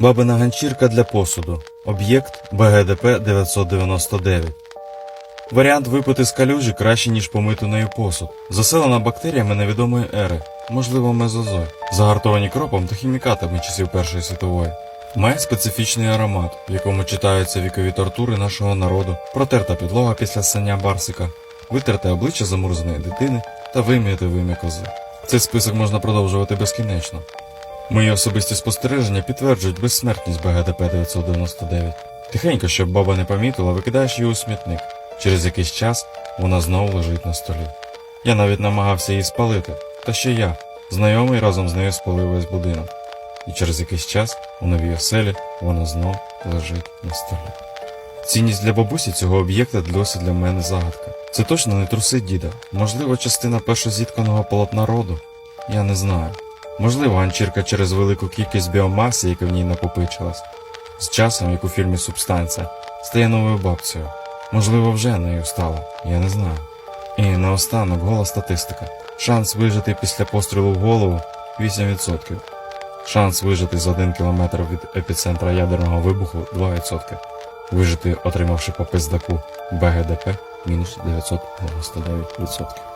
Бабина ганчірка для посуду. Об'єкт БГДП 999. Варіант випити з калюжі краще, ніж помити нею посуд. Заселена бактеріями невідомої ери, можливо, мезозой, загартовані кропом та хімікатами часів Першої світової. Має специфічний аромат, в якому читаються вікові тортури нашого народу, протерта підлога після ссання барсика, витерте обличчя замурзаної дитини та вим'яте вим'я кози. Цей список можна продовжувати безкінечно. Мої особисті спостереження підтверджують безсмертність БГДП 999. Тихенько, щоб баба не помітила, викидаєш її у смітник. Через якийсь час вона знову лежить на столі. Я навіть намагався її спалити, та ще я, знайомий разом з нею спалив весь будинок. І через якийсь час у новій оселі вона знов лежить на столі. Цінність для бабусі цього об'єкта досі для мене загадка. Це точно не труси діда, можливо, частина першозітканого полотна роду. Я не знаю. Можливо, ганчірка через велику кількість біомаси, яка в ній накопичилась. З часом, як у фільмі Субстанція, стає новою бабцею. Можливо, вже нею стала, я не знаю. І наостанок гола статистика. Шанс вижити після пострілу в голову 8%. Шанс вижити за 1 кілометр від епіцентра ядерного вибуху 2%. Вижити, отримавши по пиздаку БГДП мінус 999%.